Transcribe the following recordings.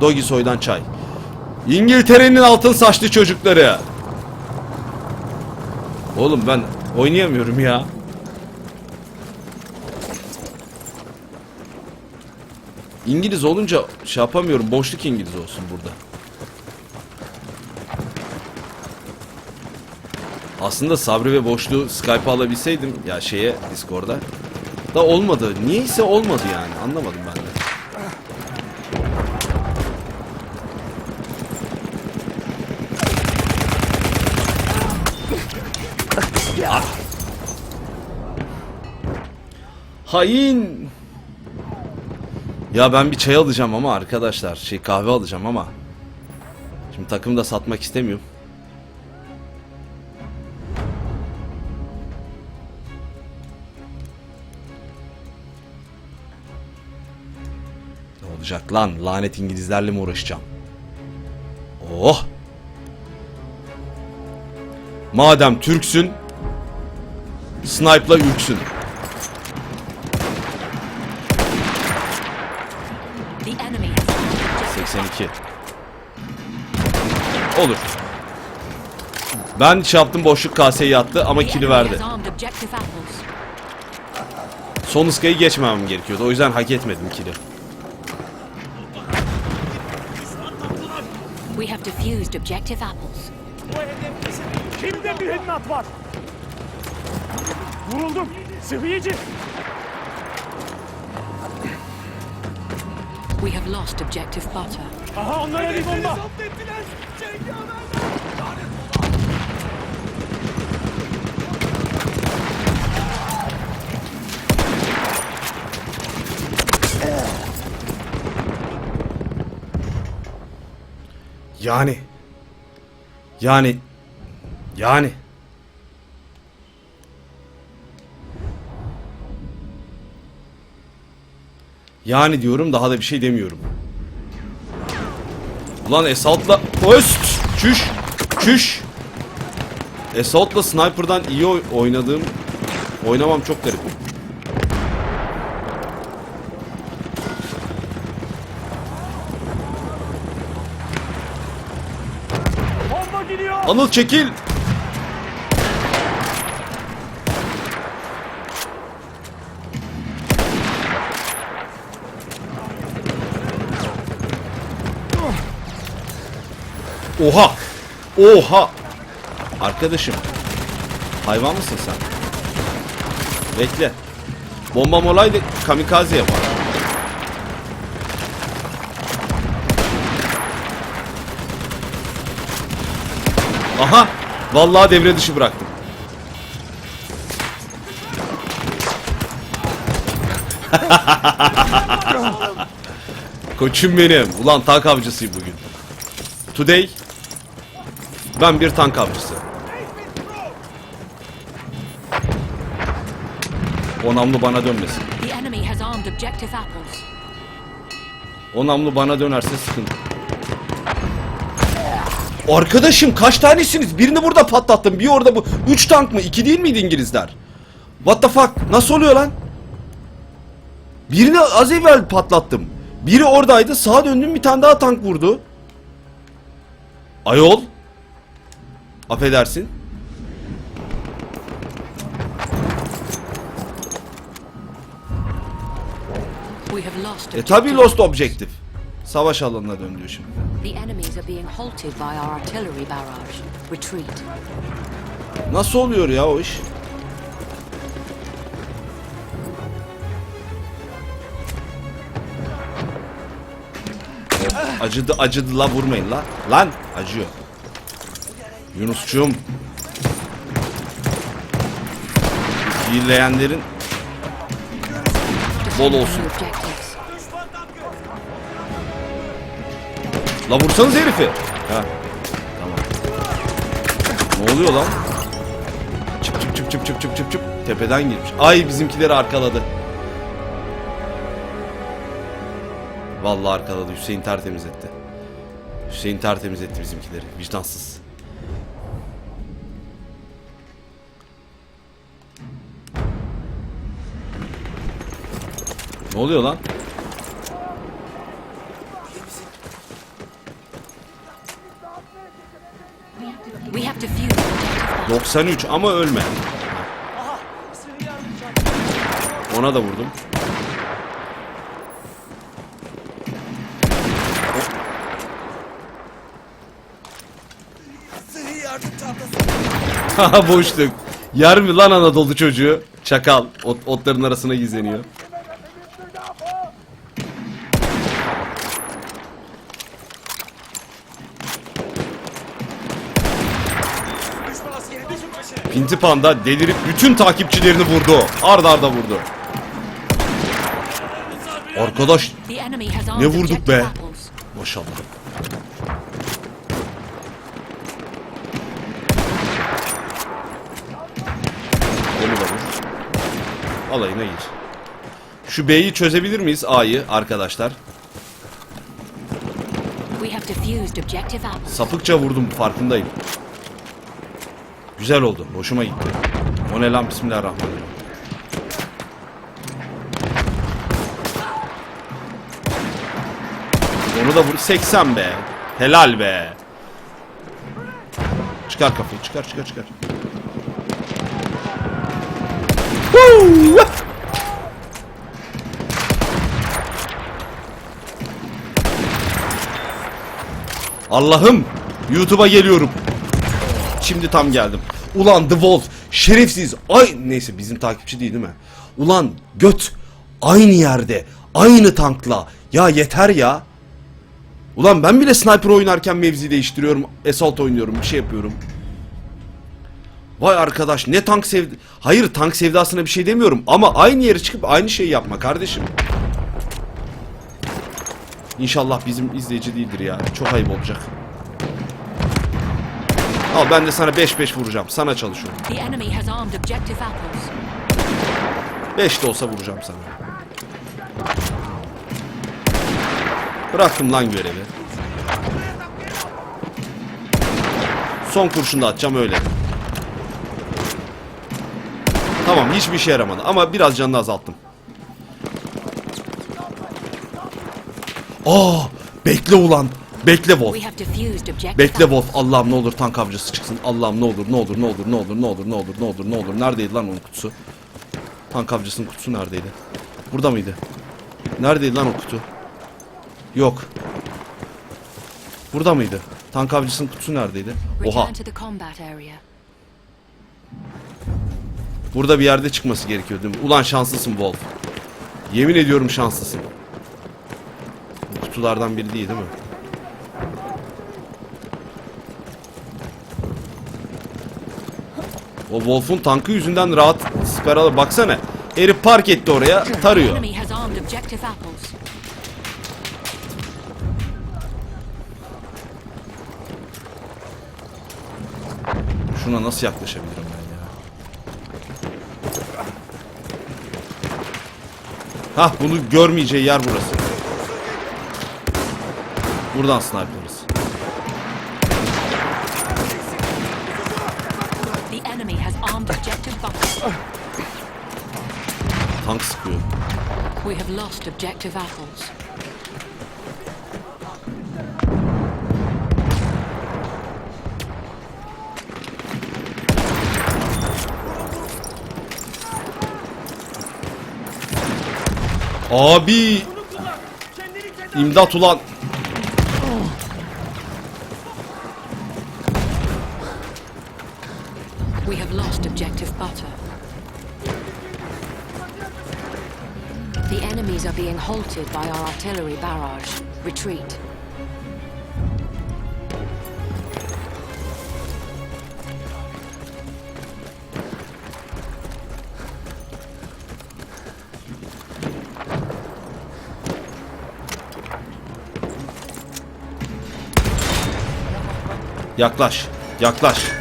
Dogi soydan çay. İngiltere'nin altın saçlı çocukları. Oğlum ben oynayamıyorum ya. İngiliz olunca şey yapamıyorum. Boşluk İngiliz olsun burada. Aslında Sabri ve Boşluğu Skype'a alabilseydim ya şeye Discord'a da olmadı. Niyeyse olmadı yani. Anlamadım ben de. Ah. Hain. Ya ben bir çay alacağım ama arkadaşlar şey kahve alacağım ama Şimdi takımı da satmak istemiyorum. Ne olacak lan? Lanet İngilizlerle mi uğraşacağım? Oh! Madem Türksün, snipe'la ürksün. 82. Olur. Ben şey yaptım boşluk kaseyi attı ama kili verdi. Son ıskayı geçmemem gerekiyordu. O yüzden hak etmedim kili. We have defused objective apples. Kimde mühimmat var? Vuruldum. Sıhhiyeci. We have lost objective butter. Aha onlara bir bomba. Yani. Yani. Yani. Yani diyorum daha da bir şey demiyorum. Ulan Assault'la... Öst! Çüş! Çüş! Assault'la Sniper'dan iyi oy- oynadığım... Oynamam çok garip. Anıl çekil! Oha! Oha! Arkadaşım. Hayvan mısın sen? Bekle. Bombam olaydı kamikaze yapar. Aha! Vallahi devre dışı bıraktım. Koçum benim. Ulan tank avcısıyım bugün. Today ben bir tank avcısı. O namlu bana dönmesin. The enemy has armed objective apples. O namlu bana dönerse sıkıntı. Arkadaşım kaç tanesiniz? Birini burada patlattım. Bir orada bu. Üç tank mı? İki değil miydi İngilizler? What the fuck? Nasıl oluyor lan? Birini az evvel patlattım. Biri oradaydı. Sağa döndüm bir tane daha tank vurdu. Ayol. Affedersin. E tabi lost objective. Savaş alanına döndü şimdi. Nasıl oluyor ya o iş? Acıdı acıdı la vurmayın la. Lan acıyor. Yunusçum. Fiilleyenlerin bol olsun. La vursanız herifi. Ha. Tamam. Ne oluyor lan? Çıp çıp çıp çıp çıp çıp çıp çıp. Tepeden girmiş. Ay bizimkileri arkaladı. Vallahi arkaladı. Hüseyin tertemiz etti. Hüseyin tertemiz etti bizimkileri. Vicdansız. Ne oluyor lan? We have to 93 ama ölme. Ona da vurdum. Haha boşluk. Yer mi lan Anadolu çocuğu? Çakal. Ot, otların arasına gizleniyor. Pinti Panda delirip bütün takipçilerini vurdu. Arda arda vurdu. Arkadaş Ne vurduk be? maşallah. Onu da vur. Alayına gir. Şu B'yi çözebilir miyiz A'yı arkadaşlar? Sapıkça vurdum farkındayım. Güzel oldu. Hoşuma gitti. O ne lan bismillahirrahmanirrahim. Onu da vur. 80 be. Helal be. Çıkar kafayı. Çıkar çıkar çıkar. Allah'ım YouTube'a geliyorum. Şimdi tam geldim. Ulan The Wolf şerefsiz. Ay neyse bizim takipçi değil değil mi? Ulan göt aynı yerde aynı tankla. Ya yeter ya. Ulan ben bile sniper oynarken mevzi değiştiriyorum. Assault oynuyorum bir şey yapıyorum. Vay arkadaş ne tank sevdi. Hayır tank sevdasına bir şey demiyorum ama aynı yere çıkıp aynı şeyi yapma kardeşim. İnşallah bizim izleyici değildir ya. Çok ayıp olacak. Al ben de sana 5-5 vuracağım. Sana çalışıyorum. The enemy has armed objective apples. 5 de olsa vuracağım sana. Bıraktım lan görevi. Son kurşunu da atacağım öyle. Tamam hiçbir işe yaramadı ama biraz canını azalttım. Aa, bekle ulan. Bekle Wolf. Bekle. Wolf. Allah'ım ne olur tank avcısı çıksın. Allah'ım ne olur ne olur ne olur ne olur ne olur ne olur ne olur ne olur. Neredeydi lan onun kutusu? Tank avcısının kutusu neredeydi? Burada mıydı? Neredeydi lan o kutu? Yok. Burada mıydı? Tank avcısının kutusu neredeydi? Oha. Burada bir yerde çıkması gerekiyor değil mi? Ulan şanslısın Wolf. Yemin ediyorum şanslısın. Bu kutulardan biri değil değil mi? O Wolf'un tankı yüzünden rahat siper alır. Baksana. Herif park etti oraya tarıyor. Şuna nasıl yaklaşabilirim ben ya? Hah bunu görmeyeceği yer burası. Buradan sniper'ız. Lost objective apples. Abi imdat ulan. We have lost objective butter. The enemies are being halted by our artillery barrage. Retreat. Yaklaş. Yaklaş.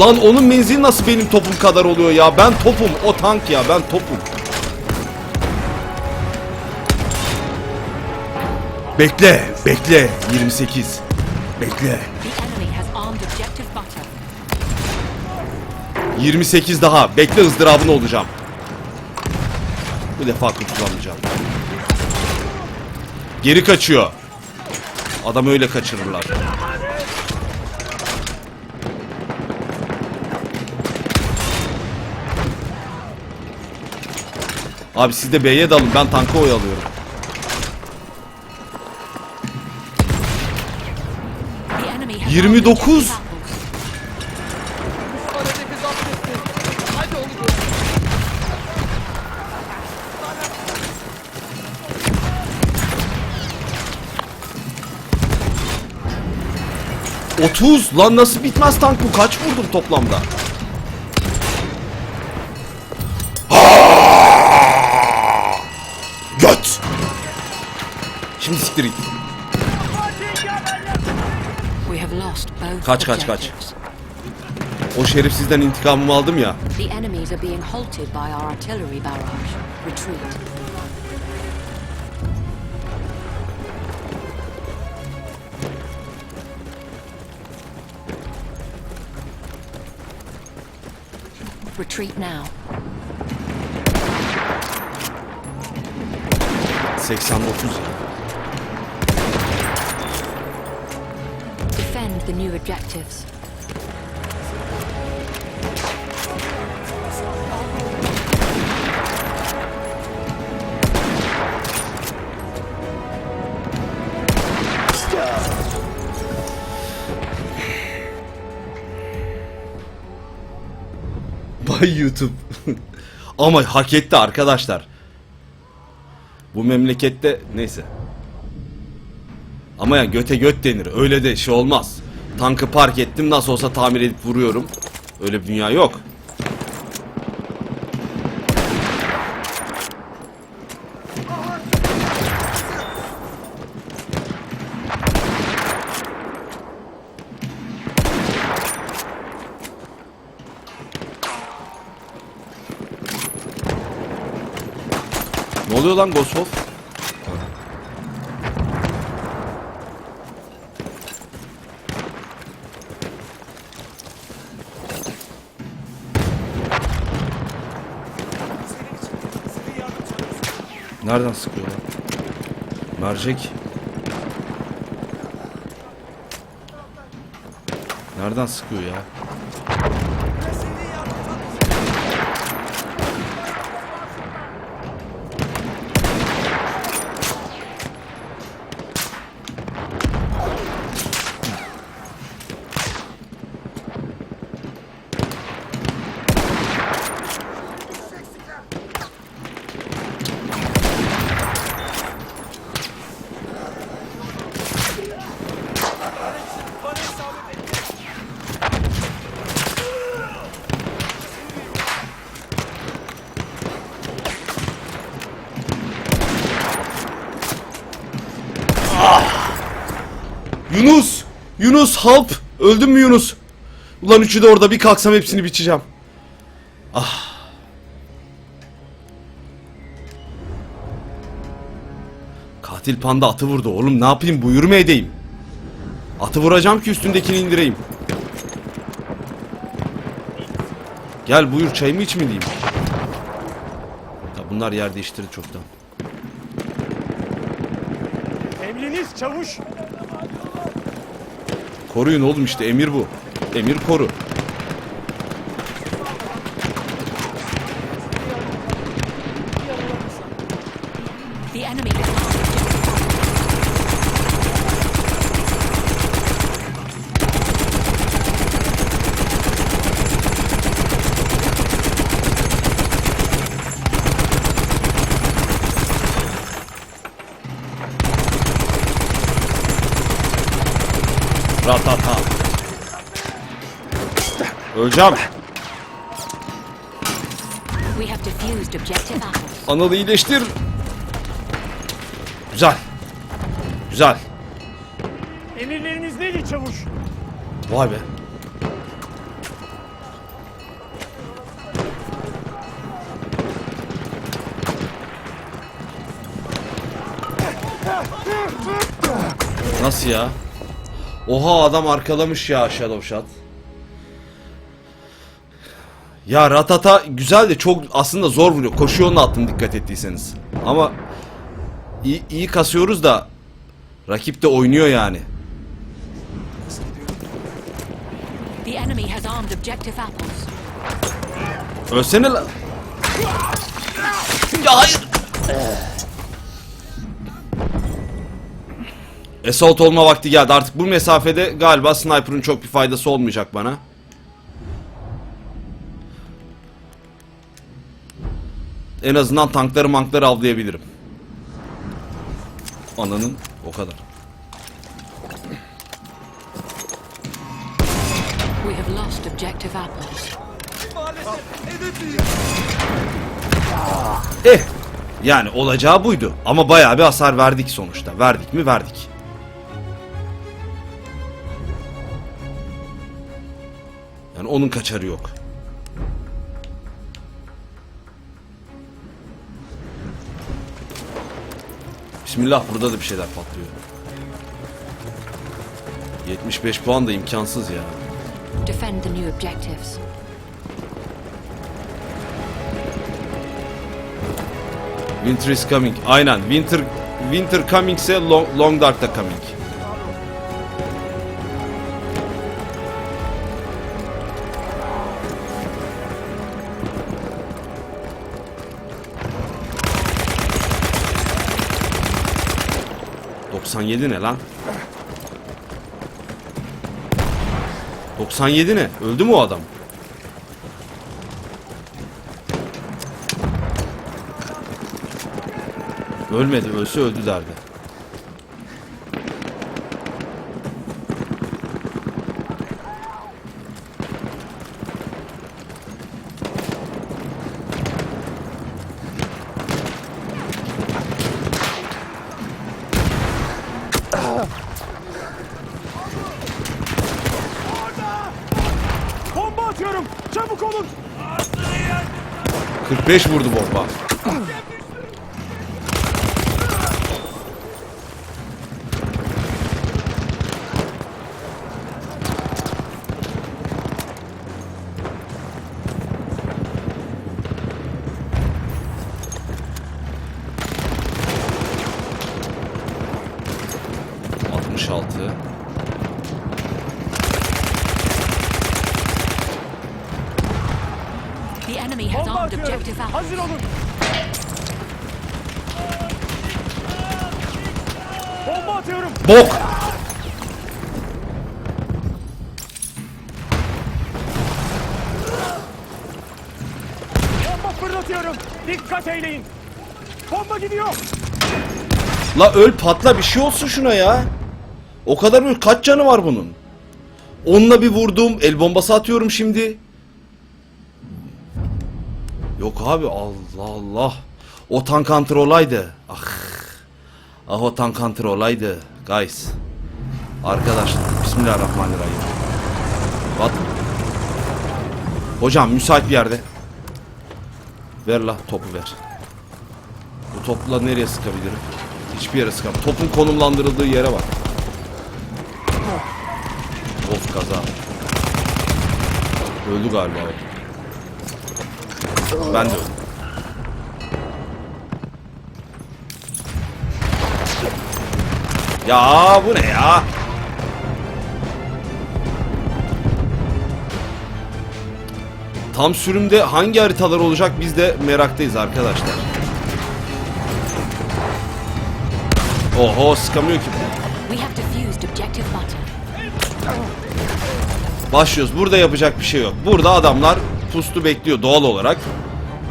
Lan onun menzili nasıl benim topum kadar oluyor ya? Ben topum. O tank ya. Ben topum. Bekle. Bekle. 28. Bekle. The enemy has armed objective butter. 28 daha. Bekle ızdırabını olacağım. Bu defa kurtulamayacağım. geri kaçıyor. Adam öyle kaçırırlar. Abi siz de B'ye dalın ben tankı oyalıyorum. The enemy has 29. objective apples. Düşman hedefi zapt etti. Hadi onu gör. 30 lan nasıl bitmez tank bu kaç vurdum toplamda? siktir. Kaç kaç kaç. O şerifsizden intikamımı aldım ya. Retreat now. 89 the new objectives. Bay YouTube. Ama hak etti arkadaşlar. Bu memlekette neyse. Ama ya göte göt denir. Öyle de şey olmaz. Tankı park ettim nasıl olsa tamir edip vuruyorum. Öyle bir dünya yok. Ne oluyor lan Goswolf? Nereden sıkıyor lan? Mercek. Nereden sıkıyor ya? Yunus! Yunus help! Öldün mü Yunus? Ulan üçü de orada bir kalksam hepsini biçeceğim. Ah. Katil panda atı vurdu oğlum ne yapayım buyur edeyim? Atı vuracağım ki üstündekini indireyim. Gel buyur çayımı iç mi diyeyim? Ya bunlar yer değiştirdi çoktan. Emriniz çavuş. Koruyun oğlum işte emir bu. Emir koru. The enemy has objective Ratata. Öleceğim. We have defused objective apples. Anıl iyileştir. Güzel. Güzel. Emirleriniz neydi çavuş? Vay be. Nasıl ya? Oha adam arkalamış ya Shadow Shot. Ya Ratata güzel de çok aslında zor vuruyor. Koşu yoluna attım dikkat ettiyseniz. Ama iyi, iyi kasıyoruz da Rakip de oynuyor yani. Ölsene lan. Ya hayır. Assault olma vakti geldi. Artık bu mesafede galiba sniper'ın çok bir faydası olmayacak bana. En azından tankları mankları avlayabilirim. Ananın o kadar. We have lost objective apples. Eh yani olacağı buydu. Ama bayağı bir hasar verdik sonuçta. Verdik mi? Verdik. Yani onun kaçarı yok. Bismillah burada da bir şeyler patlıyor. 75 puan da imkansız ya. Defend the new objectives. Winter is coming. Aynen. Winter Winter coming ise long, long dark da coming. ...97 ne lan? 97 ne? Öldü mü o adam? Ölmedi, ölse öldü derdi. Bomba atıyorum. Çabuk olun. 45 vurdu bomba. Bok! Bomba fırlatıyorum. Dikkat eyleyin. Bomba gidiyor. La öl patla bir şey olsun şuna ya. O kadar öl kaç canı var bunun? Onunla bir vurdum. El bombası atıyorum şimdi. Yok abi Allah Allah. O tank olaydı. Ah. Ah o tank hunter olaydı. Guys. Arkadaşlar. Bismillahirrahmanirrahim. What? Hocam müsait bir yerde. Ver la topu ver. Bu topla nereye sıkabilirim? Hiçbir yere sıkamam. Topun konumlandırıldığı yere bak. Of kaza. Öldü galiba. Ben de öldüm. Ya bu ne ya? Tam sürümde hangi haritalar olacak biz de meraktayız arkadaşlar. Oho sıkamıyor ki. Başlıyoruz. Burada yapacak bir şey yok. Burada adamlar pustu bekliyor doğal olarak.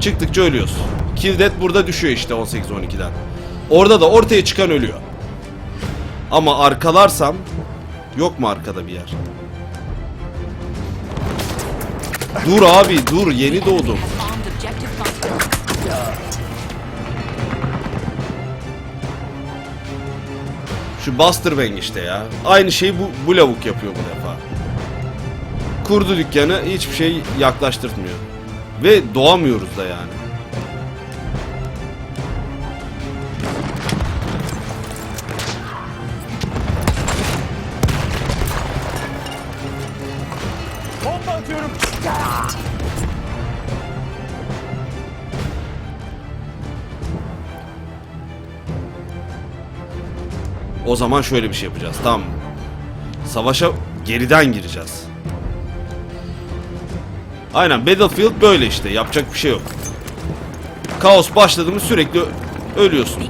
Çıktıkça ölüyoruz. Kill death burada düşüyor işte 18-12'den. Orada da ortaya çıkan ölüyor. Ama arkalarsam yok mu arkada bir yer? Dur abi dur yeni doğdum. Şu Buster Bang işte ya. Aynı şeyi bu, bu lavuk yapıyor bu defa. Kurdu dükkanı hiçbir şey yaklaştırtmıyor. Ve doğamıyoruz da yani. O zaman şöyle bir şey yapacağız. Tamam? Savaşa geriden gireceğiz. Aynen Battlefield böyle işte. Yapacak bir şey yok. Kaos başladı mı sürekli ölüyorsun.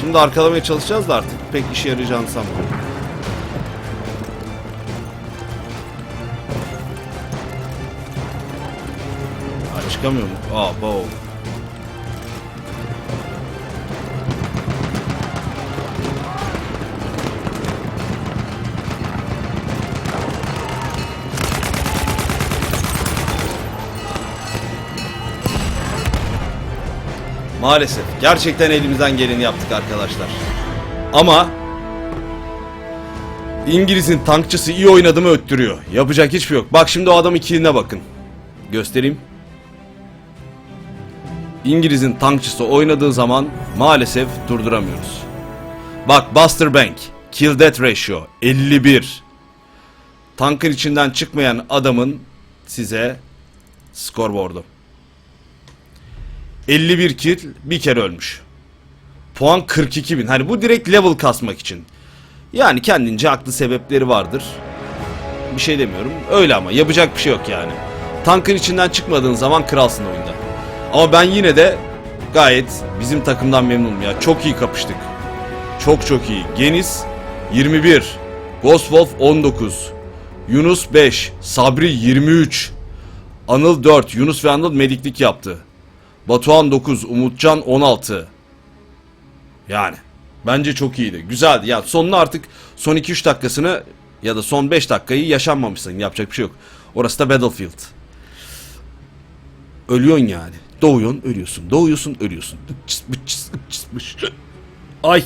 Şimdi arkalamaya çalışacağız da artık pek işe yarayacağını sanmıyorum. Aa, çıkamıyor mu? Aa, bow. Maalesef. Gerçekten elimizden geleni yaptık arkadaşlar. Ama İngiliz'in tankçısı iyi oynadı mı öttürüyor. Yapacak hiçbir şey yok. Bak şimdi o adamın killine bakın. Göstereyim. İngiliz'in tankçısı oynadığı zaman maalesef durduramıyoruz. Bak Buster Bank. Kill death ratio 51. Tankın içinden çıkmayan adamın size scoreboard'u. 51 kill bir kere ölmüş. Puan 42 bin. Hani bu direkt level kasmak için. Yani kendince haklı sebepleri vardır. Bir şey demiyorum. Öyle ama yapacak bir şey yok yani. Tankın içinden çıkmadığın zaman kralsın oyunda. Ama ben yine de gayet bizim takımdan memnunum ya. Çok iyi kapıştık. Çok çok iyi. Geniz 21. Ghost Wolf 19. Yunus 5. Sabri 23. Anıl 4. Yunus ve Anıl mediklik yaptı. Batuhan 9, Umutcan 16. Yani bence çok iyiydi. Güzeldi. Ya sonunu artık son 2-3 dakikasını ya da son 5 dakikayı yaşanmamışsın. Yapacak bir şey yok. Orası da Battlefield. Ölüyorsun yani. Doğuyorsun, ölüyorsun. Doğuyorsun, ölüyorsun. Ay